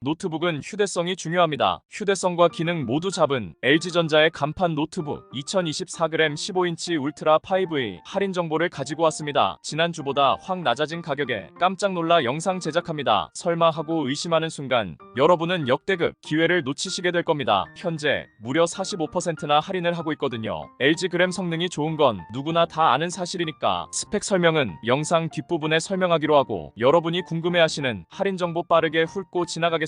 노트북은 휴대성이 중요합니다. 휴대성과 기능 모두 잡은 LG전자의 간판 노트북 2024g 15인치 울트라 5A 할인 정보를 가지고 왔습니다. 지난주보다 확 낮아진 가격에 깜짝 놀라 영상 제작합니다. 설마 하고 의심하는 순간 여러분은 역대급 기회를 놓치시게 될 겁니다. 현재 무려 45%나 할인을 하고 있거든요. LG 그램 성능이 좋은 건 누구나 다 아는 사실이니까 스펙 설명은 영상 뒷부분에 설명하기로 하고 여러분이 궁금해하시는 할인 정보 빠르게 훑고 지나가겠습니다.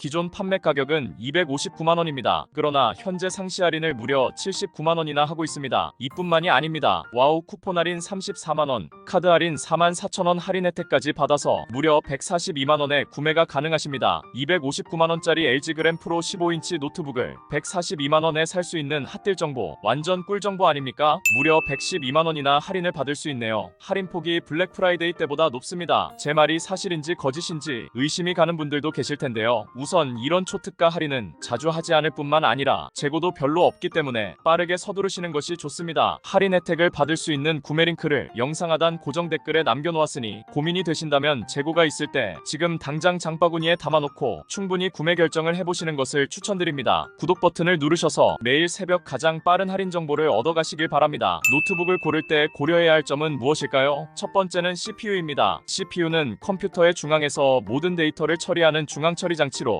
기존 판매 가격은 259만 원입니다. 그러나 현재 상시 할인을 무려 79만 원이나 하고 있습니다. 이뿐만이 아닙니다. 와우 쿠폰 할인 34만 원, 카드 할인 4만 4천 원 할인 혜택까지 받아서 무려 142만 원에 구매가 가능하십니다. 259만 원짜리 LG 그램 프로 15인치 노트북을 142만 원에 살 수 있는 핫딜 정보, 완전 꿀 정보 아닙니까? 무려 112만 원이나 할인을 받을 수 있네요. 할인 폭이 블랙 프라이데이 때보다 높습니다. 제 말이 사실인지 거짓인지 의심이 가는 분들도 계실 텐데요. 이런 초특가 할인은 자주 하지 않을 뿐만 아니라 재고도 별로 없기 때문에 빠르게 서두르시는 것이 좋습니다. 할인 혜택을 받을 수 있는 구매 링크를 영상 하단 고정 댓글에 남겨놓았으니 고민이 되신다면 재고가 있을 때 지금 당장 장바구니에 담아놓고 충분히 구매 결정을 해보시는 것을 추천드립니다. 구독 버튼을 누르셔서 매일 새벽 가장 빠른 할인 정보를 얻어가시길 바랍니다. 노트북을 고를 때 고려해야 할 점은 무엇일까요? 첫 번째는 CPU입니다. CPU는 컴퓨터의 중앙에서 모든 데이터를 처리하는 중앙 처리 장치로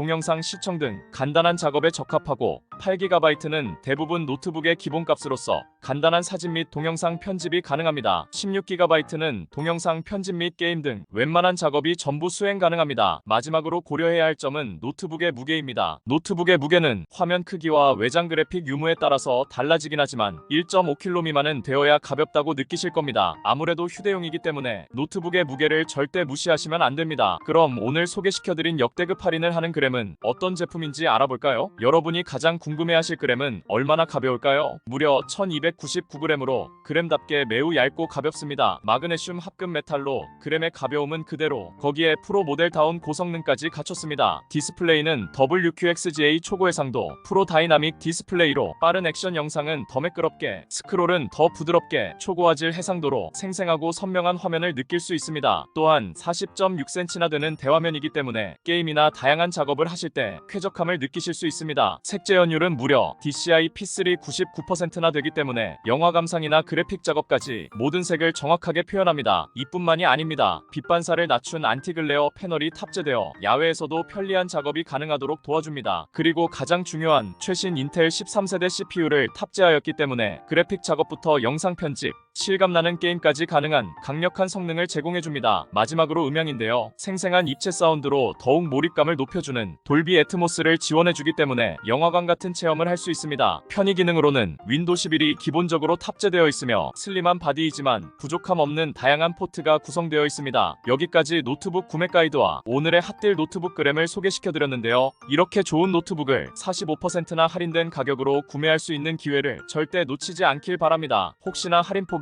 동영상 시청 등 간단한 작업에 적합하고 8GB는 대부분 노트북의 기본값으로서 간단한 사진 및 동영상 편집이 가능합니다. 16GB는 동영상 편집 및 게임 등 웬만한 작업이 전부 수행 가능합니다. 마지막으로 고려해야 할 점은 노트북의 무게입니다. 노트북의 무게는 화면 크기와 외장 그래픽 유무에 따라서 달라지긴 하지만 1.5kg 미만은 되어야 가볍다고 느끼실 겁니다. 아무래도 휴대용이기 때문에 노트북의 무게를 절대 무시하시면 안 됩니다. 그럼 오늘 소개시켜드린 역대급 할인을 하는 그램은 어떤 제품인지 알아볼까요? 여러분이 가장 궁금 해하실 그램은 얼마나 가벼울까요? 무려 1299g으로 그램답게 매우 얇고 가볍습니다. 마그네슘 합금 메탈로 그램의 가벼움은 그대로 거기에 프로 모델다운 고성능까지 갖췄습니다. 디스플레이는 WQXGA 초고해상도 프로 다이나믹 디스플레이로 빠른 액션 영상은 더 매끄럽게 스크롤은 더 부드럽게 초고화질 해상도로 생생하고 선명한 화면을 느낄 수 있습니다. 또한 40.6cm나 되는 대화면이기 때문에 게임이나 다양한 작업을 하실 때 쾌적함을 느끼실 수 있습니다. 색재 연 율은 무려 DCI P3 99%나 되기 때문에 영화 감상이나 그래픽 작업까지 모든 색을 정확하게 표현합니다. 이뿐만이 아닙니다. 빛 반사를 낮춘 안티글레어 패널이 탑재되어 야외에서도 편리한 작업이 가능하도록 도와줍니다. 그리고 가장 중요한 최신 인텔 13세대 CPU를 탑재하였기 때문에 그래픽 작업부터 영상 편집, 실감나는 게임까지 가능한 강력한 성능을 제공해줍니다. 마지막으로 음향인데요. 생생한 입체 사운드로 더욱 몰입감을 높여주는 돌비 애트모스를 지원해주기 때문에 영화관 같은 체험을 할 수 있습니다. 편의 기능으로는 윈도 11이 기본적으로 탑재되어 있으며 슬림한 바디이지만 부족함 없는 다양한 포트가 구성되어 있습니다. 여기까지 노트북 구매 가이드와 오늘의 핫딜 노트북 그램을 소개시켜드렸는데요. 이렇게 좋은 노트북을 45%나 할인된 가격으로 구매할 수 있는 기회를 절대 놓치지 않길 바랍니다. 혹시나 할인 폭